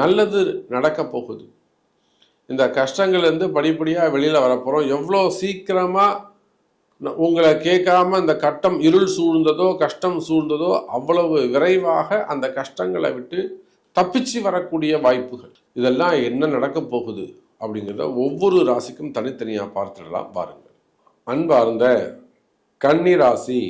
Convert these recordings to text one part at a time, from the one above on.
நல்லது நடக்க போகுது. இந்த கஷ்டங்கள்லேருந்து படிப்படியாக வெளியில் வரப்போகிறோம் எவ்வளோ சீக்கிரமாக உங்களை கேட்காம இந்த கட்டம் இருள் சூழ்ந்ததோ கஷ்டம் சூழ்ந்ததோ அவ்வளவு விரைவாக அந்த கஷ்டங்களை விட்டு தப்பிச்சு வரக்கூடிய வாய்ப்புகள். இதெல்லாம் என்ன நடக்க போகுது அப்படிங்கிறத ஒவ்வொரு ராசிக்கும் தனித்தனியாக பார்த்துடலாம். பாருங்கள். அன்பார்ந்த கன்னி ராசி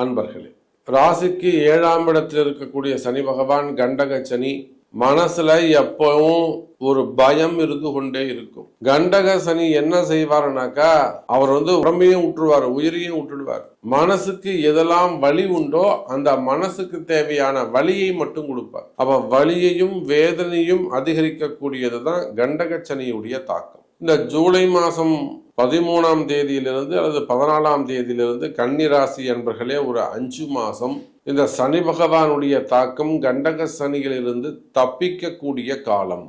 அன்பர்களே ராசிக்கு ஏழாம் இடத்தில் இருக்கக்கூடிய சனி பகவான் கண்டக சனி மனசுல எப்பவும் ஒரு பயம் இருந்து கொண்டே இருக்கும். கண்டக சனி என்ன செய்வாருனாக்கா அவர் வந்து உடம்பையும் விட்டுருவார் உயிரையும் விட்டுடுவார் மனசுக்கு எதெல்லாம் வலி உண்டோ அந்த மனசுக்கு தேவையான வலியை மட்டும் கொடுப்பார். அப்ப வலியையும் வேதனையும் அதிகரிக்கக்கூடியது தான் கண்டக சனியுடைய தாக்கம். இந்த ஜூலை மாதம் பதிமூணாம் தேதியிலிருந்து அல்லது பதினாலாம் தேதியிலிருந்து கன்னிராசி என்பர்களே ஒரு அஞ்சு மாதம் இந்த சனி பகவானுடைய தாக்கம் கண்டக சனியிலிருந்து தப்பிக்கக்கூடிய காலம்.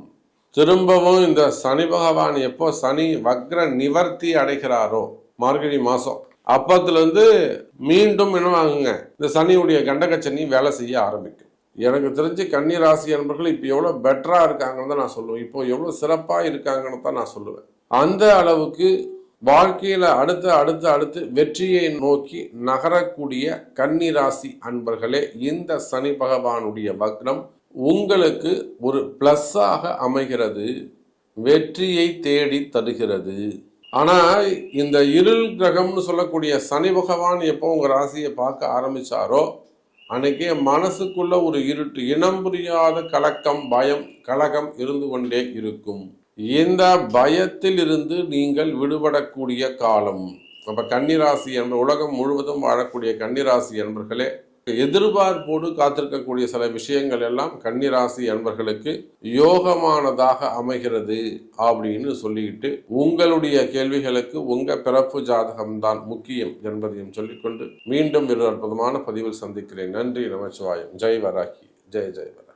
திரும்பவும் இந்த சனி பகவான் எப்போ சனி வக்ர நிவர்த்தி அடைகிறாரோ மார்கழி மாசம் அப்பத்துல இருந்து மீண்டும் என்ன இந்த சனியுடைய கண்டகச்சனி வேலை செய்ய ஆரம்பிக்கும். எனக்கு தெரிஞ்சு கன்னி ராசி நண்பர்கள் இப்போ எவ்வளோ பெட்டராக இருக்காங்கன்னு தான் நான் சொல்லுவேன். இப்போ எவ்வளோ சிறப்பாக இருக்காங்கன்னு தான் நான் சொல்லுவேன். அந்த அளவுக்கு வாழ்க்கையில் அடுத்து அடுத்து அடுத்து வெற்றியை நோக்கி நகரக்கூடிய கன்னி ராசி அன்பர்களே இந்த சனி பகவானுடைய வக்ரம் உங்களுக்கு ஒரு ப்ளஸ்ஸாக அமைகிறது வெற்றியை தேடி தருகிறது. ஆனால் இந்த இருள் கிரகம்னு சொல்லக்கூடிய சனி பகவான் எப்போ உங்கள் ராசியை பார்க்க ஆரம்பிச்சாரோ அன்னைக்கே மனசுக்குள்ள ஒரு இருட்டு இனம் புரியாத கலக்கம் பயம் கலகம் இருந்து கொண்டே இருக்கும். இந்த பயத்தில் இருந்து நீங்கள் விடுபடக்கூடிய காலம். அப்போ கன்னிராசி என்ப உலகம் முழுவதும் வாழக்கூடிய கன்னிராசி என்பர்களே எதிர்பார்ப்போடு காத்திருக்கக்கூடிய சில விஷயங்கள் எல்லாம் கன்னிராசி என்பர்களுக்கு யோகமானதாக அமைகிறது அப்படின்னு சொல்லிக்கிட்டு உங்களுடைய கேள்விகளுக்கு உங்க பிறப்பு ஜாதகம்தான் முக்கியம் என்பதையும் சொல்லிக்கொண்டு மீண்டும் ஒரு அற்புதமான பதிவில் சந்திக்கிறேன். நன்றி நமச்சிவாயம். ஜெய் வராகி. ஜெய் ஜெய் வராகி.